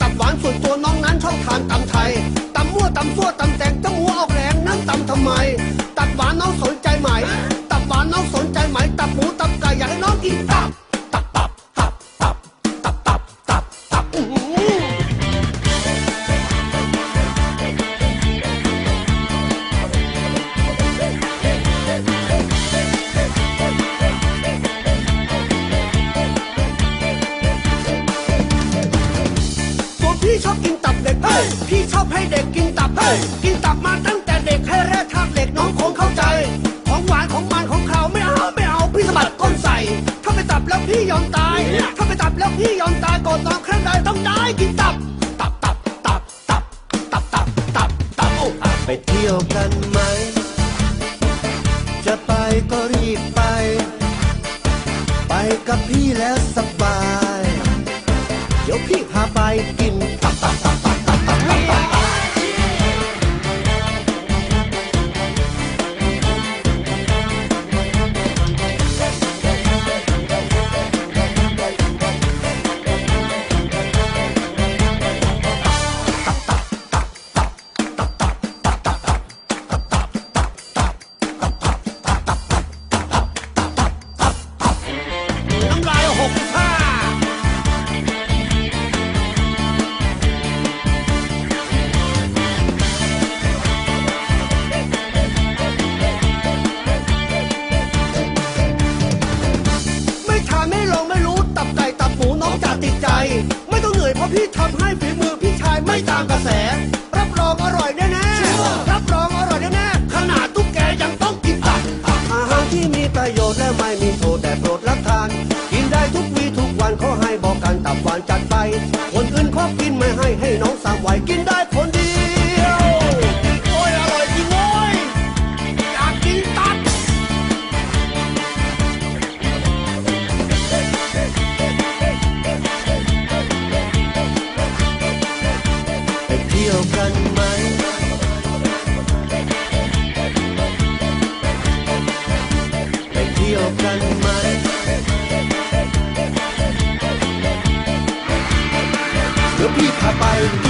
ตับหวานส่วนตัวน้องนั้นชอบทานตำไทยตำมั่วตำซั่วตำ ชอบกินตับเด็กเฮ้ยพี่ชอบให้เด็กกินตับเฮ้ยกินตับมาตั้งแต่เด็กให้แร่ธาตุเหล็กน้องคงเข้าใจ ของหวานของมันของเขาไม่เอาไม่เอาพี่สะบัดก้นใส่ ถ้าไปตับแล้วพี่ยอมตาย ถ้าไปตับแล้วพี่ยอมตายก่อนนอนครั้งใดต้องได้กินตับ ตับตับตับตับตับตับตับตับโอ้อะไปเที่ยวกันไหม จะไปก็รีบไป ไปกับพี่แล้วสบาย เดี๋ยวพี่พาไปกินตับตับตับตับ ไม่ต้องเหนื่อยเพราะพี่ทำให้ฝีมือพี่ชายไม่ตามกระแส รับรองอร่อยแน่ๆรับรองอร่อยแน่ๆขนาดตุ๊กแกยังต้องกินตับอาหารที่มีประโยชน์และไม่มีโทษแต่โปรดรับทาน กินได้ทุกวีทุกวันขอให้บอกกันตับหวานจัดไป คนอื่นขอกินไม่ให้ให้น้องสามไหวกิน time